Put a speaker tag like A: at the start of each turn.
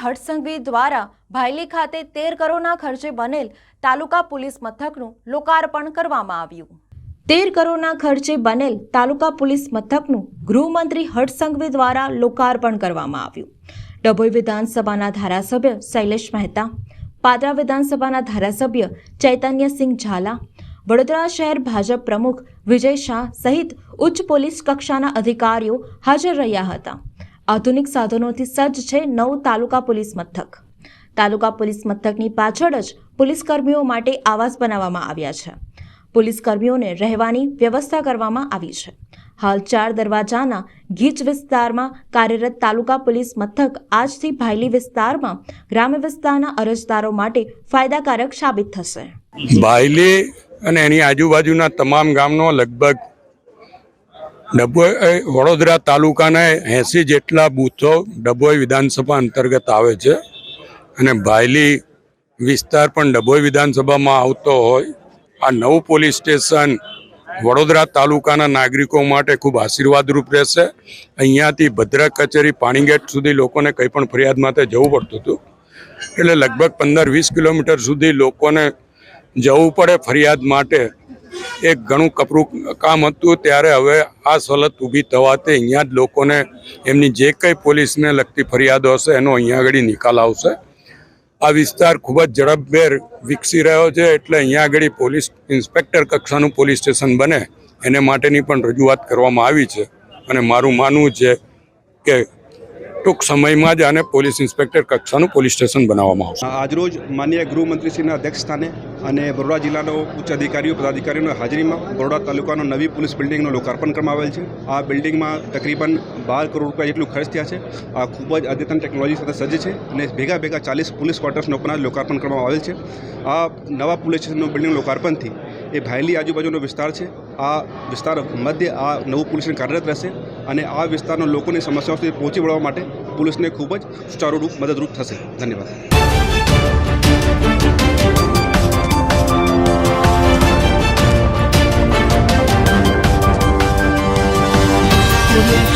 A: હટસંઘવી દ્વારા ભાયલી ખાતે તેર કરોડના ખર્ચે બનેલ તાલુકા પોલીસ મથકનું લોકાર્પણ કરવામાં આવ્યું. તેર કરોડના ખર્ચે બનેલ તાલુકા પોલીસ મથકનું ગૃહમંત્રી હટસંઘવી દ્વારા લોકાર્પણ કરવામાં આવ્યું. ડભોઈ વિધાનસભાના ધારાસભ્ય શૈલેષ મહેતા, પાદરા વિધાનસભાના ધારાસભ્ય ચૈતન્યસિંહ ઝાલા, વડોદરા શહેર ભાજપ પ્રમુખ વિજય શાહ સહિત ઉચ્ચ પોલીસ કક્ષાના અધિકારીઓ હાજર રહ્યા હતા. આધુનિક સાધનોથી સજ્જ છે નવ તાલુકા પોલીસ મથક. તાલુકા પોલીસ મથકની પાછળ જ પોલીસ કર્મીઓ માટે આવાસ બનાવવામાં આવ્યા છે. પોલીસ કર્મીઓને રહેવાની વ્યવસ્થા કરવામાં આવી છે. હાલ ચાર દરવાજાના ગીચ વિસ્તારમાં કાર્યરત તાલુકા પોલીસ મથક આજથી ભાયલી વિસ્તારમાં ગ્રામ્ય વિસ્તારના અરજદારો માટે ફાયદાકારક સાબિત થશે.
B: ભાયલી અને એની આજુબાજુના તમામ ગામનો લગભગ ડભોઈ વડોદરા તાલુકાના એંસી જેટલા બૂથો ડભોઈ વિધાનસભા અંતર્ગત આવે છે. અને ભાયલી વિસ્તાર પણ ડભોઈ વિધાનસભામાં આવતો હોય. આ નવું પોલીસ સ્ટેશન વડોદરા તાલુકાના નાગરિકો માટે ખૂબ આશીર્વાદરૂપ રહેશે. અહીંયાથી ભદ્રક કચેરી પાણીગેટ સુધી લોકોને કંઈ પણ ફરિયાદ માટે જવું પડતું હતું. એટલે લગભગ પંદર વીસ કિલોમીટર સુધી લોકોને જવું પડે ફરિયાદ માટે. એક ઘણું કપરું કામ હતું ત્યારે હવે આ સવલત ઊભી થવાથી અહીંયા જ લોકોને એમની જે કંઈ પોલીસને લગતી ફરિયાદો હશે એનો અહીંયા આગળ નિકાલ આવશે. આ વિસ્તાર ખૂબ જ ઝડપભેર વિકસી રહ્યો છે એટલે અહીંયા આગળ પોલીસ ઇન્સ્પેક્ટર કક્ષાનું પોલીસ સ્ટેશન બને. એને માટેની પણ રજૂઆત કરવામાં આવી છે. અને મારું માનવું છે કે ટૂંક સમયમાં જ આને પોલીસ ઇન્સ્પેક્ટર કક્ષાનું પોલીસ સ્ટેશન બનાવવામાં આવશે.
C: આજરોજ માન્ય ગૃહમંત્રીશ્રીના અધ્યક્ષ સ્થાને અને બરોડા જિલ્લાનો ઉચ્ચ અધિકારીઓ પદાધિકારીઓની હાજરીમાં બરોડા તાલુકાનો નવી પોલીસ બિલ્ડિંગનું લોકાર્પણ કરવામાં આવેલ છે. આ બિલ્ડિંગમાં તકરીબન બાર કરોડ રૂપિયા જેટલું ખર્ચ થયા છે. આ ખૂબ જ અદ્યતન ટેકનોલોજી સાથે સજ્જ છે અને ભેગા ભેગા ચાલીસ પોલીસ ક્વાર્ટર્સનો પણ લોકાર્પણ કરવામાં આવેલ છે. આ નવા પોલીસ સ્ટેશનનું બિલ્ડિંગ લોકાર્પણથી એ ભાયલી આજુબાજુનો વિસ્તાર છે. આ વિસ્તાર મધ્ય આ નવું પોલીસ કાર્યરત રહેશે. અને આ વિસ્તારના લોકોની સમસ્યાઓ સુધી પહોંચી વળવા માટે પોલીસને ખૂબ જ સુચારુરૂપ મદદરૂપ થશે ધન્યવાદ Thank you.